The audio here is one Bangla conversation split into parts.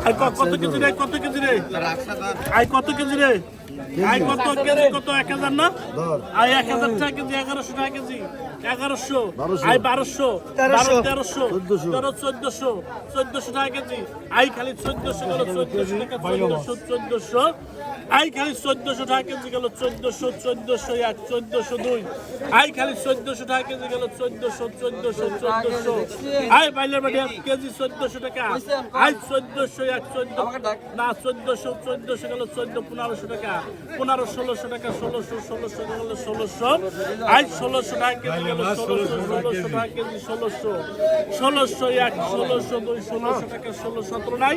ক- কত কেজি রে কত কেজি রে? আই কত কেজি রে? আই কত কেজি কত? এক হাজার না? আই এক হাজার টাকা কেজি এগারোশো টাকা কেজি। এগারোশো। আই বারোশো। বারো তেরোশো। তেরো চোদ্দশো। চোদ্দশো। টাকা কেজি। আই খালি চোদ্দশো চোদ্দশো চোদ্দশো। আই খালি চোদ্দশো টাকা কেজি গেল চোদ্দশো চোদ্দশো এক চোদ্দশো দুই। আই খালি চোদ্দশো টাকা কেজি গেল চোদ্দশো চোদ্দশো চোদ্দশো। আই বাইলের বাড়ি এক কেজি চোদ্দশো টাকা। আই চোদ্দশো এক চোদ্দ না চোদ্দশো চোদ্দশো গেল চোদ্দ পনেরোশো টাকা। পনেরো ষোলোশো টাকা ষোলোশো ষোলোশো গেল ষোলোশো। আই ষোলোশো টাকা কেজি গেল ষোলোশো ষোলোশো টাকা কেজি। ষোলোশো। ষোলোশো এক ষোলোশো দুই ষোলোশো টাকা ষোলো সতেরো নাই।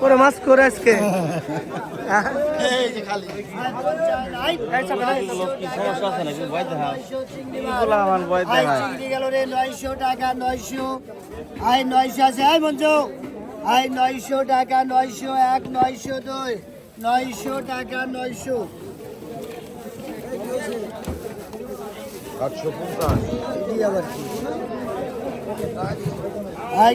করে মাছ করে আজকে নয়শো টাকা নয়শো আই নয়শো আছে আই মঞ্জু আই নয়শো টাকা নয়শো এক নয়শো দুই নয়শো টাকা নয়শো এটি আবার কি? আই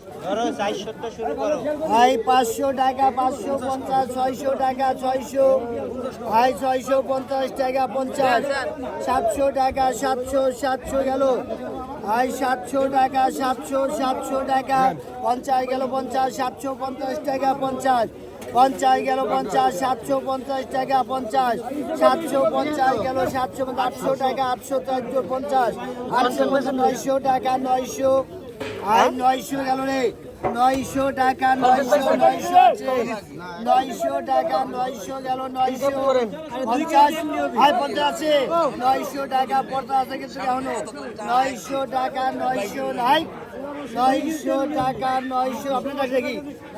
আই পাঁচশো টাকা, পাঁচশো পঞ্চাশ, ছয়শো টাকা, ছয়শো। আই ছয়শো পঞ্চাশ টাকা, পঞ্চাশ। সাতশো টাকা, সাতশো সাতশো গেল। আই সাতশো টাকা, সাতশো সাতশো টাকা, পঞ্চাশ গেল, পঞ্চাশ, সাতশো পঞ্চাশ টাকা, পঞ্চাশ। পঞ্চাশ গেল, পঞ্চাশ, সাতশো পঞ্চাশ টাকা, পঞ্চাশ। সাতশো পঞ্চাশ গেল, সাতশো আটশো টাকা, আটশো পঞ্চাশ। আটশো নয়শো টাকা, নয়শো। আর নয়শো গেল রে। নয়শো টাকা, নয়শো নয়শো নয়শো টাকা, নয়শো গেল, নয়শো। পঞ্চাশ আর পঞ্চাশ নয়শো টাকা পঞ্চাশ কিন্তু এখনও। নয়শো টাকা, নয়শো নাই। নয়শো টাকা, নয়শো। আপনার কাছে কি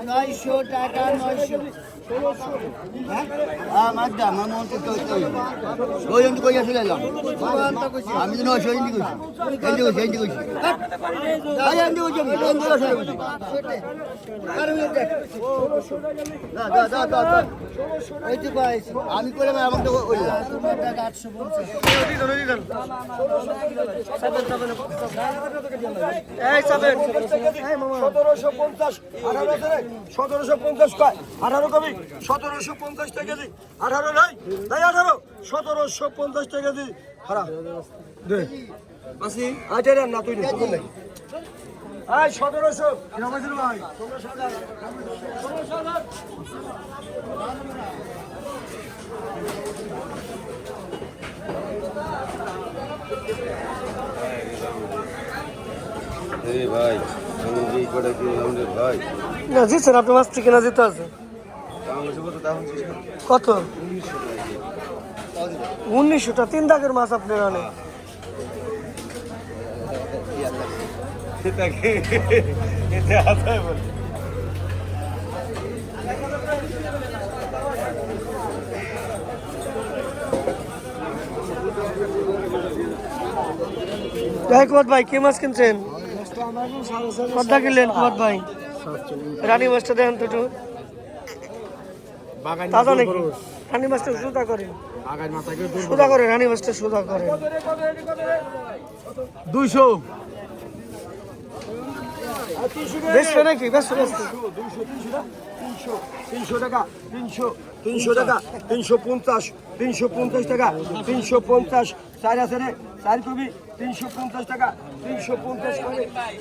নয়শো টাকা, নয়শো। আমি আমি করে সতেরোশো পঞ্চাশ আঠারো কবি? সতেরোশো পঞ্চাশ টাকা দি আঠারো নাই? তাই আঠারো সতেরোশো পঞ্চাশ টাকা দি। হারা আচ্ছা না তুই নেই আয় সতেরোশো। ভাই ভাই সঙ্গে এই কটা কি আমাদের ভাই। না জিতছেন আপনি মাছ থেকে না জিতে আছে? কত কত? উনিশশোটা। তিন দাগের মাছ আপনার অনেক ভাই কুমার ভাই কি মাছ কিনছেন? কতটা কিনলেন কুমার ভাই? রানী মাছটা দেখেন তো একটু। তাজা নাকি রানী মাছটা সুদা করেন সুদা করে রানী মাছটা সুদা করেন দুইশো বেশবে নাকি বেশ বেশ তিনশো তিনশো টাকা তিনশো তিনশো টাকা তিনশো পঞ্চাশ তিনশো পঞ্চাশ টাকা তিনশো পঞ্চাশ চার আছে রে চার কবি তিনশো পঞ্চাশ টাকা তিনশো পঞ্চাশ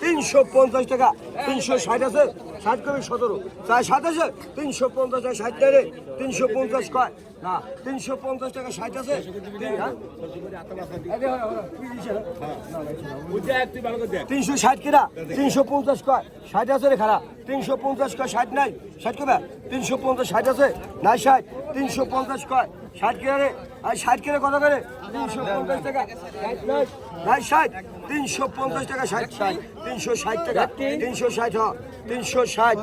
তিনশো পঞ্চাশ টাকা তিনশো ষাট আছে ষাট কবি সতেরো চাই সাত আছে তিনশো পঞ্চাশ টাকা ষাট টাকা তিনশো পঞ্চাশ কয় না তিনশো পঞ্চাশ টাকা ষাট আছে হ্যাঁ? হ্যাঁ? তিনশো ষাট কিনা তিনশো পঞ্চাশ কয় ষাট আছে রে খারাপ তিনশো পঞ্চাশ কয় ষাট নাই ষাট কবে তিনশো পঞ্চাশ ষাট আছে নাই ষাট তিনশো পঞ্চাশ কয় ষাট কিনা রে আর ষাট কিনা কত করে তিনশো পঞ্চাশ টাকা ষাট নাই ষাট তিনশো পঞ্চাশ টাকা ষাট তিনশো ষাট টাকা তিনশো ষাট হ তিনশো ষাট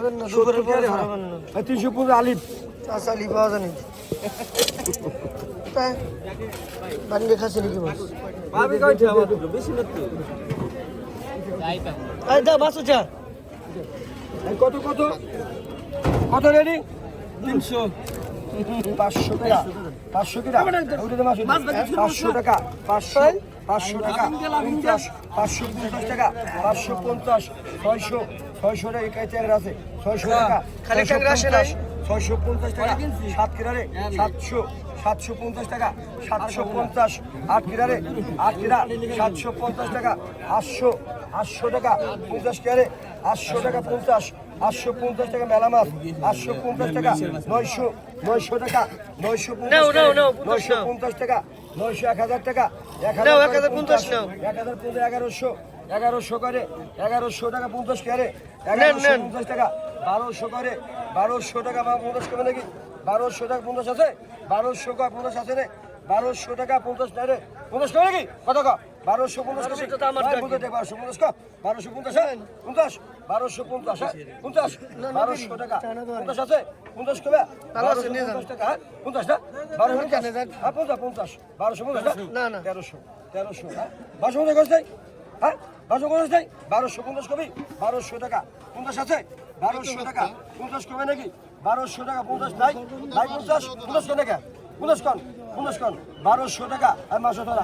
রে হ্যাঁ। তিনশো আলিফ। চাচালি পাওয়া বানিয়ে খাচ্ছে নাকি এই কত কত? কত রেডি? তিনশো। পাঁচশো টাকা। পাঁচশো টাকা। পাঁচশো টাকা পাঁচশো। পাঁচশো টাকা পঞ্চাশ পাঁচশো পঞ্চাশ টাকা পাঁচশো পঞ্চাশ ছয়শো ছয়শো টাকা একাই ট্যাংরা আছে ছয়শো টাকা খালি ছয়শো পঞ্চাশ, ছয়শো পঞ্চাশ টাকা সাত কিনারে সাতশো সাতশো পঞ্চাশ টাকা সাতশো পঞ্চাশ আট কিনারে আট কিনা সাতশো পঞ্চাশ টাকা আটশো আটশো টাকা পঞ্চাশ কিনারে আটশো টাকা পঞ্চাশ আটশো পঞ্চাশ টাকা মেলা মাছ আটশো পঞ্চাশ টাকা নয়শো নয়শো টাকা নয়শো নয়শো পঞ্চাশ টাকা নয়শো এক হাজার টাকা এক হাজার পঞ্চাশ এক হাজার পঞ্চাশ এগারোশো এগারোশো করে এগারোশো টাকা পঞ্চাশ করে এগারোশো পঞ্চাশ টাকা বারোশো করে বারোশো টাকা বা পঞ্চাশ করে নাকি? বারোশো টাকা পঞ্চাশ আছে? বারোশো টাকা পঞ্চাশ আছে রে? বারোশো টাকা পঞ্চাশ টাকা রে? পঞ্চাশ করে নাকি? কত কা বারোশো পঞ্চাশ বারোশো পঞ্চাশ বারোশো পঞ্চাশ বারোশো পঞ্চাশ হ্যাঁ? বারোশো পঞ্চাশ হ্যাঁ? পঞ্চাশ বারোশো টাকা পঞ্চাশ আছে পঞ্চাশ কবে। পঞ্চাশ টাকা হ্যাঁ? পঞ্চাশ না বারোশো পঞ্চাশ। হ্যাঁ বারোশো পঞ্চাশ না, না। তেরোশো তেরোশো হ্যাঁ বারোশো পঞ্চাশ করছে হ্যাঁ বারোশো পঞ্চাশ নেই বারোশো পঞ্চাশ কবি বারোশো টাকা পঞ্চাশ আছে বারোশো টাকা পঞ্চাশ কবে নাকি বারোশো টাকা পঞ্চাশ নাই নাই পঞ্চাশ পঞ্চাশ কন পঞ্চাশ কন পঞ্চাশ কন বারোশো টাকা আর মাসো ধরা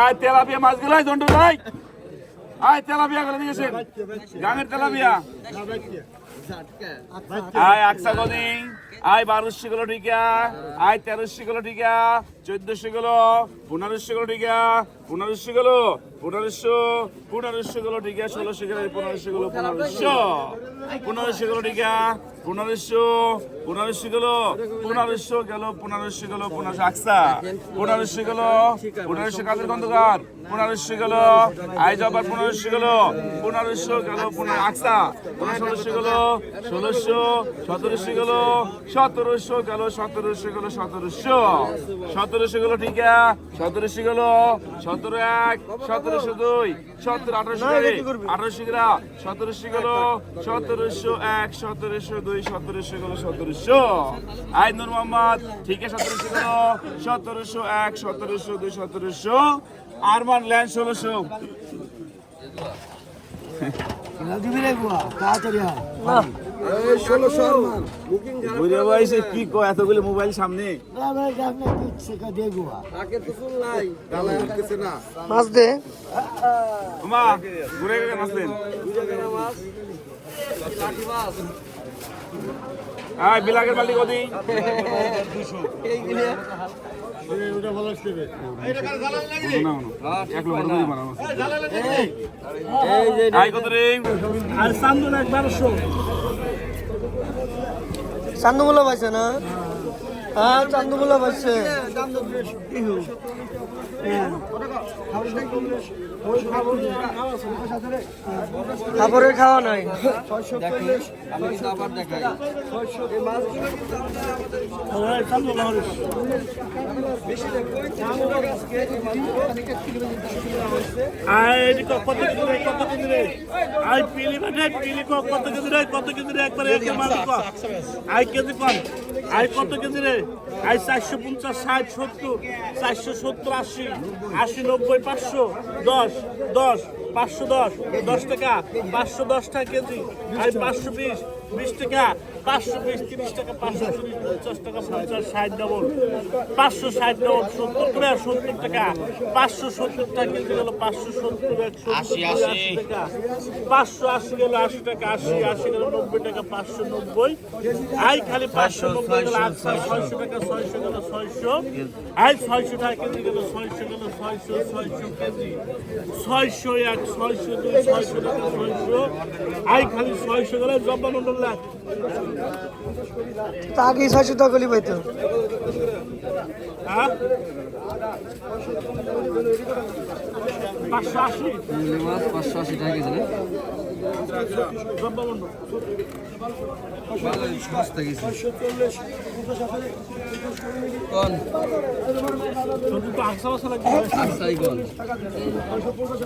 আয় তেলাপিয়া মাছগুলো আয় দন্ড ভাই। আয় তেলাপিয়া গুলো দিয়েছেন গাঙের তেলাপিয়া। আয় আকসা গদি আয় বারোশো কিলো টিকা। আয় তেরোশো কিলো টিকা। চোদ্দশো কিলো পনেরোশো কিলো টিকা। পনেরোশো কিলো পনেরোশো। পনেরোশো কিলো টিকা ষোলোশো কিলো পনেরোশো কিলো পনেরোশো। পনেরোশো কিলো টিকা পনেরোশো পনেরোশো কিলো পনেরোশো গেল পনেরোশো পনেরোশো। আকসা পনেরোশো কিলো পনেরোশো কাদের খন্দকার পনেরোশো কিলো আই জবার পনেরোশো কিলো পনেরোশো গেল পনেরো আকসা ষোলোশো কিলো ষোলোশো সতেরোশো কিলো সতেরোশো গেল সতেরোশো গেল সতেরোশো। সতেরোশো গেল ঠিক সতেরোশো গেল সতেরো এক সতেরোশো দুই সতেরো আঠারোশো আঠারোশো গেলা সতেরোশো গেল সতেরোশো এক সতেরোশো দুই সতেরোশো গেল সতেরোশো। আই নুর মোহাম্মদ ঠিক আছে সতেরোশো গেল সতেরোশো এক সতেরোশো দুই সতেরোশো। আরমান ল্যান্ড ষোলোশো। তাড়াতাড়ি কি কো এতগুলো মোবাইল সামনে? মাছ দে। ঘুরে গেলে আসলেন আয় বিলাগের বালি কদি আর চান্দন এক বারোশো চান্দুমুলা পাইছে না? হ্যাঁ চান্দুমুলা পাইছে। খাবারের খাওয়া নাই। কত কেজি রে? কত কেজি রে? একবারে আয় কেজি কম। আয় কত কেজি রে? আয় চারশো পঞ্চাশ, ষাট, সত্তর, চারশো সত্তর, আশি আশি, নব্বই, পাঁচশো, দশ দশ, পাঁচশো দশ দশ টাকা, পাঁচশো দশ টাকা কেজি আই পাঁচশো বিশ বিশ টাকা পাঁচশো বিশ তিরিশ টাকা পাঁচশো তিরিশ পঞ্চাশ টাকা পঞ্চাশ ষাট ডবল পাঁচশো ষাট ডবল সত্তর করে সত্তর টাকা। পাঁচশো সত্তর টাকা কেজি গেল পাঁচশো সত্তর একশো আশি টাকা। পাঁচশো আশি গেল আশি টাকা আশি আশি গেল নব্বই টাকা পাঁচশো নব্বই। আই খালি পাঁচশো নব্বই গেল আটশো ছয়শো টাকা ছয়শো গেল ছয়শো। আই ছয়শো টাকা কেজি গেল ছয়শো গেল ছয়শো ছয়শো কেজি। ছয়শো এক ছয়শো দুই ছয়শো টাকা ছয়শো। আই খালি ছয়শো গেলে জব্বানন্দ লাখ তা আগে ছয়শো টাকা গলি পাইতো। হ্যাঁ? পাঁচশো আশি। পাঁচশো আশি টাকা কেজি না জব্বানন্দ সস্তা গেছে কোন তোর তো আকসা বসা লাগবে আসাই কোন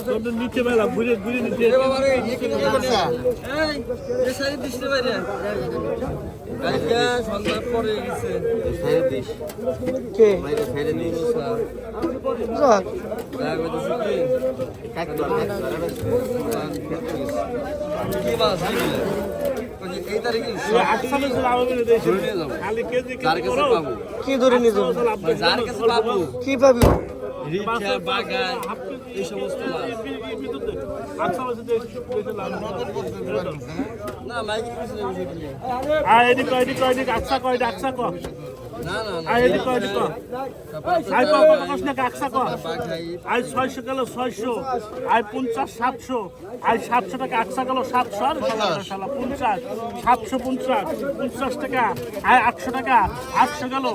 তোর নিচে মেলা ঘুরে ঘুরে নিচে গেছে। কে? ধরে নিজ যার কাছে পাবো। কি পাবি। বাগান এই সমস্ত আকসা। আর এদিক এদিক এদিক আকসা কয় আকসা ক না না না এদিক এদিক ক কত কস না আকসা ক বাঘাই আই ছয়শো গেল ছয়শো আই পঞ্চাশ সাতশো আই সাতশো টাকা একশো গেল সাতশো আর পঞ্চাশ। সাতশো পঞ্চাশ পঞ্চাশ টাকা আই আটশো টাকা আটশো গেল।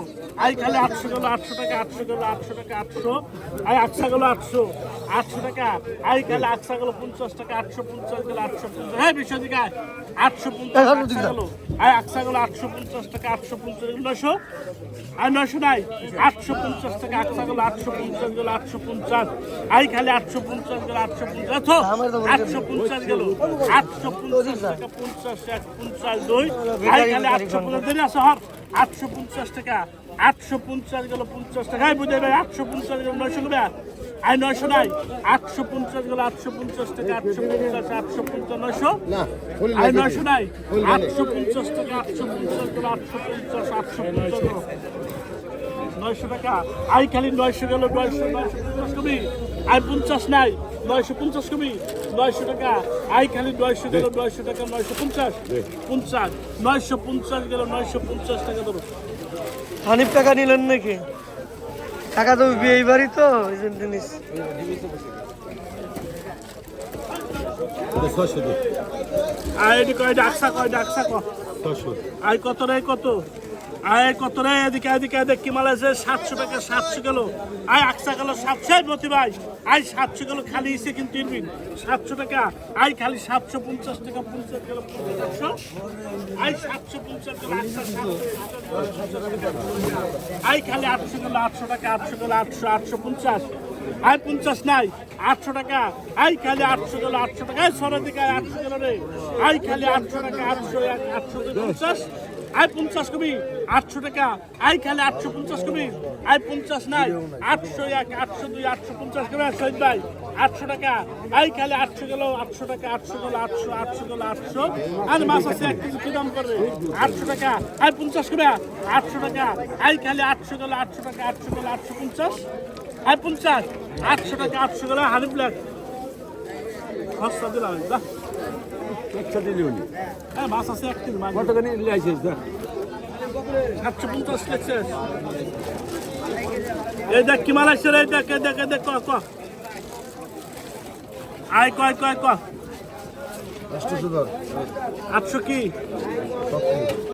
আই খালি আটশো গেল আটশো টাকা আটশো গেল আটশো টাকা আটশো। আই একশো গেল আটশো। আটশো টাকা। আই খালি একশো গেল পঞ্চাশ টাকা আটশো পঞ্চাশ গেল আটশো পঞ্চাশ। হ্যাঁ বিষয় দিকে। আটশো পঞ্চাশ গেল। আই একশো গেল আটশো পঞ্চাশ টাকা আটশো পঞ্চাশ নশো আর নশো নাই। আটশো পঞ্চাশ টাকা একশো গেল আটশো পঞ্চাশ গেল আটশো পঞ্চাশ। আই খালি আটশো পঞ্চাশ গেল আটশো পঞ্চাশ। তো আটশো পঞ্চাশ গেল। আটশো পঞ্চাশ টাকা পঞ্চাশ এক পঞ্চাশ দুই। আই খালি আটশো পঞ্চাশ। দেরি আছে হর আটশো পঞ্চাশ টাকা। আটশো পঞ্চাশ গেল পঞ্চাশ টাকা। বুঝে ভাই আটশো পঞ্চাশ গেল নয়শো করে আই নয়শো নাই আটশো পঞ্চাশ গেল আটশো পঞ্চাশ টাকা আটশো পঞ্চাশ আটশো পঞ্চাশ নয়শো। আই নয়শো নাই আটশো পঞ্চাশ টাকা আটশো পঞ্চাশ গেল আটশো পঞ্চাশ আটশো পঞ্চাশ নয়শো টাকা। আই খালি নয়শো গেল নয়শো নয়শো পঞ্চাশ কবি। আই পঞ্চাশ নাই নয়শো পঞ্চাশ কবি। নয়শো টাকা। আই খালি নয়শো গেল নয়শো টাকা নয়শো পঞ্চাশ। পঞ্চাশ নয়শো পঞ্চাশ গেল নয়শো পঞ্চাশ টাকা ধরো। হানিফ টাকা নিলেন নাকি? টাকা তো বিয়ে বাড়ি তো ওই জন্য জিনিস আয় কয় ডাকসা কয় ডাকসা ক আই কত রে কত? আয় কত রে এদিকে এদিকে এদিকে কি মাল আছে সাতশো টাকা সাতশো গেল আয় একশো গেল সাতশো মতি ভাই আয় সাতশো গেল খালি ইসে কিন্তু ইনবিন সাতশো টাকা আয় খালি সাতশো পঞ্চাশ টাকা পঞ্চাশ গেল পঞ্চাশশো আয় সাতশো পঞ্চাশ গেল আয় খালি আটশো গেল আটশো টাকা আটশো গেল আটশো আটশো পঞ্চাশ আয় পঞ্চাশ নাই আটশো টাকা আই খালি আটশো গেল আটশো টাকা সরের দিকে আটশো গেল রে আই খালি আটশো টাকা আটশো আটশো পঞ্চাশ আয় পঞ্চাশ কবি, আটশো টাকা। আই খালি আটশো পঞ্চাশ কবি। আয় পঞ্চাশ নাই, আটশো এক, আটশো দুই, আটশো পঞ্চাশ কবি শহীদ ভাই। আটশো টাকা। আই খালি আটশো গেল, আটশো টাকা, আটশো গেল, আটশো আটশো গেল, আটশো। আর মাছ আছে এক কেজি দাম করবে? আটশো টাকা। আয় পঞ্চাশ কবি, আটশো টাকা। আই খালি আটশো গেল, আটশো টাকা, আটশো গেল, আটশো পঞ্চাশ। আয় পঞ্চাশ। আটশো টাকা, আটশো গেল হারিফ লাখ। খরচা দিলাম যা হ্যাঁ মাছ আছে এক কেজি মাছ কতখানি লাইসেন্স দা সাতশো পঞ্চাশ লেগছে। এই দেখ কি মাল আসছে এই দেখ এই দেখ এই দেখ ক ক আয় কয় কয় ক আটশো কি?